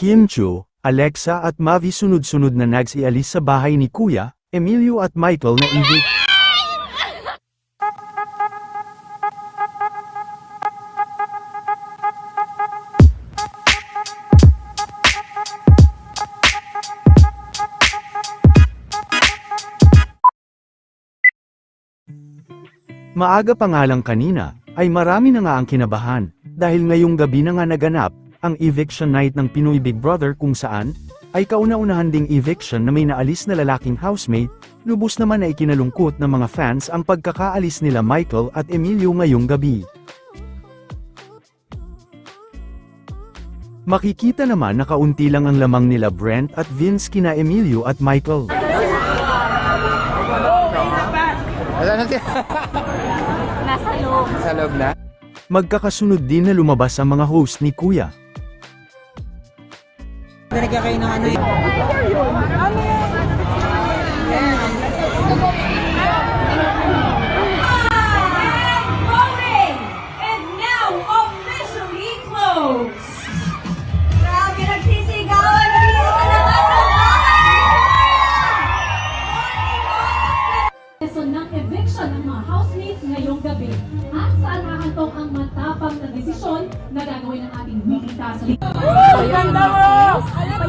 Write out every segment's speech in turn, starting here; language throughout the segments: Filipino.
Chu, Alexa at Mavi sunod-sunod na nagsialis sa bahay ni Kuya, Emilio at Michael na evict. Maaga pa nga lang kanina, ay marami na nga ang kinabahan, dahil ngayong gabi na nga naganap, ang eviction night ng Pinoy Big Brother kung saan, ay kauna-unahan ding eviction na may naalis na lalaking housemate, lubos naman na ikinalungkot ng mga fans ang pagkakaalis nila Michael at Emilio ngayong gabi. Makikita naman na kaunti lang ang lamang nila Brent at Vince kina Emilio at Michael. Wala na. Nasa loob. Sa loob na. Magkakasunod din na lumabas ang mga host ni Kuya. Nalagyan kayo ng ano yun. sa saan hahantong ang matapang na desisyon na gagawin ng ating weekly task leader.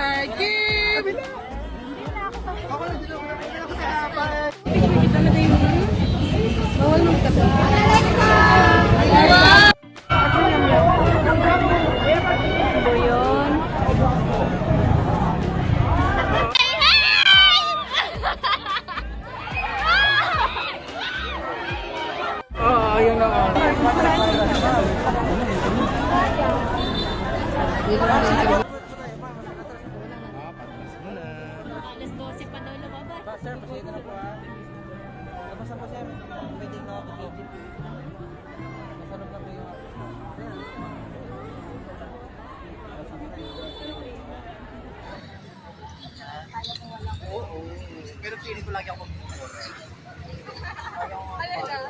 Mighty hi, Kim! sir, pasensya na po ha. Nabasa po sir, pwede na ako kitchen. Masarap na po yung. Oo, pero feeling ko lagi ako mag-correct. Ayaw ko.